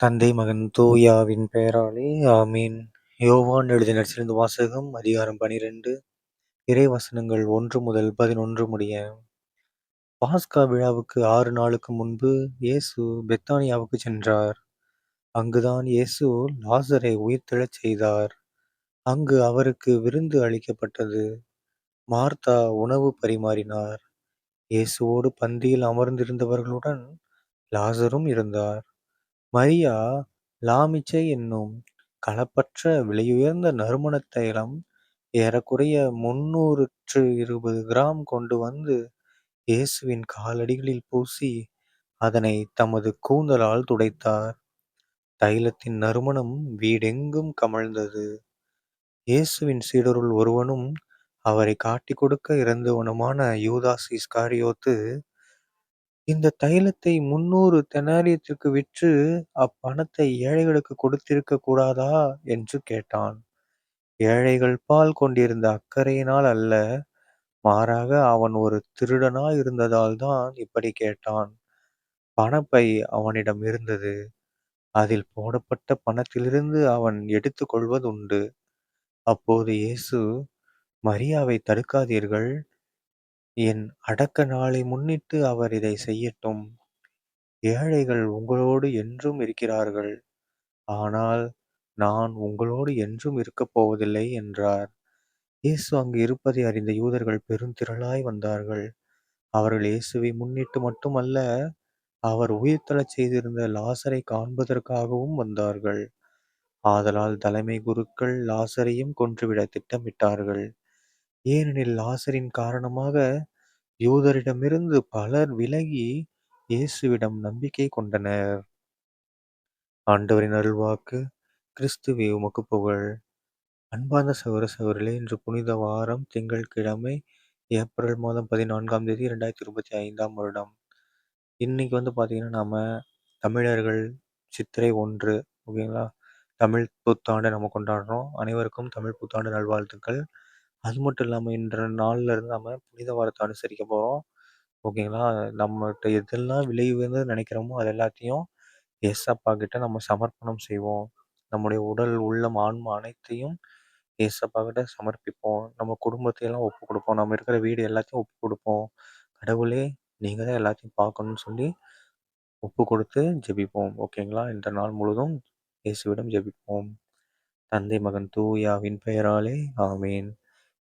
தந்தை, மகன், தூயாவின் பெயராலே ஆமென். யோவான் எழுதிய சிறந்த வாசகம் அதிகாரம் பனிரெண்டு இறை வசனங்கள் ஒன்று முதல் பதினொன்று முடிய. பாஸ்கா விழாவுக்கு ஆறு நாளுக்கு முன்பு இயேசு பெத்தானியாவுக்கு சென்றார். அங்குதான் இயேசு லாசரை உயிர்த்தெழச் செய்தார். அங்கு அவருக்கு விருந்து அளிக்கப்பட்டது. மார்த்தா உணவு பரிமாறினார். இயேசுவோடு பந்தியில் அமர்ந்திருந்தவர்களுடன் லாசரும் இருந்தார். மரியா லாமிச்சை என்னும் களப்பற்ற விலையுயர்ந்த நறுமணத் தைலம் ஏறக்குறைய முன்னூற்று இருபது கிராம் கொண்டு வந்து இயேசுவின் காலடிகளில் பூசி அதனைத் தமது கூந்தலால் துடைத்தார். தைலத்தின் நறுமணம் வீடெங்கும் கமழ்ந்தது. இயேசுவின் சீடருள் ஒருவனும் அவரைக் காட்டிக் கொடுக்க இருந்தவனுமான யூதாஸ் இஸ்காரியோத்து இந்த தைலத்தை முன்னூறு தெனாரியத்திற்கு விற்று அப்பணத்தை ஏழைகளுக்குக் கொடுத்திருக்கக் கூடாதா? என்று கேட்டான். ஏழைகள் பால் கொண்டிருந்த அக்கறையினால் அல்ல மாறாக அவன் ஒரு திருடனாயிருந்ததால்தான் இப்படிக் கேட்டான். பணப்பை அவனிடம் இருந்தது. அதில் போடப்பட்ட பணத்திலிருந்து அவன் எடுத்துக் கொள்வதுண்டு. அப்போது இயேசு மரியாவைத் தடுக்காதீர்கள். என் அடக்க நாளை முன்னிட்டு அவர் இதை செய்யட்டும். ஏழைகள் உங்களோடு என்றும் இருக்கிறார்கள். ஆனால் நான் உங்களோடு என்றும் இருக்கப் போவதில்லை என்றார். இயேசு அங்கு இருப்பதை அறிந்த யூதர்கள் பெருந்திரளாய் வந்தார்கள். அவர்கள் இயேசுவை முன்னிட்டு மட்டுமல்ல அவர் உயிர்த்தெழச் செய்திருந்த லாசரைக் காண்பதற்காகவும் வந்தார்கள். ஆதலால் தலைமை குருக்கள் லாசரையும் கொன்றுவிட திட்டமிட்டார்கள். ஏனெனில் லாசரின் காரணமாக யூதரிடமிருந்து பலர் விலகி இயேசுவிடம் நம்பிக்கை கொண்டனர். ஆண்டவரின் அருள்வாக்கு கிறிஸ்துவே உமக்கு புகழ். அன்பார்ந்த சகோதர சகோதரிகளே இன்று புனித வாரம் திங்கட்கிழமை ஏப்ரல் மாதம் பதினான்காம் தேதி இரண்டாயிரத்தி இருபத்தி ஐந்தாம் வருடம். இன்னைக்கு வந்து பார்த்தீங்கன்னா நாம தமிழர்கள் சித்திரை ஒன்று ஓகேங்களா தமிழ் புத்தாண்டை நம்ம கொண்டாடுறோம். அனைவருக்கும் தமிழ் புத்தாண்டு நல்வாழ்த்துக்கள். அது மட்டும் இல்லாமல் இன்ற நாளில் இருந்து நம்ம புனித வாரத்தை அனுசரிக்க போகிறோம் ஓகேங்களா நம்மகிட்ட எதெல்லாம் விலை உயர்ந்ததுன்னு நினைக்கிறோமோ அது எல்லாத்தையும் ஏசப்பா கிட்ட நம்ம சமர்ப்பணம் செய்வோம். நம்முடைய உடல், உள்ளம், ஆன்மா அனைத்தையும் ஏசப்பா கிட்ட சமர்ப்பிப்போம். நம்ம குடும்பத்தையெல்லாம் எல்லாம் கொடுப்போம். நம்ம இருக்கிற வீடு எல்லாத்தையும் ஒப்பு கொடுப்போம். கடவுளே நீங்கள் தான் எல்லாத்தையும் பார்க்கணும்னு சொல்லி ஒப்பு கொடுத்து ஜெபிப்போம். ஓகேங்களா இந்த நாள் முழுதும் இயேசுவிடம் ஜெபிப்போம். தந்தை, மகன், தூயாவின் பெயராலே ஆமீன்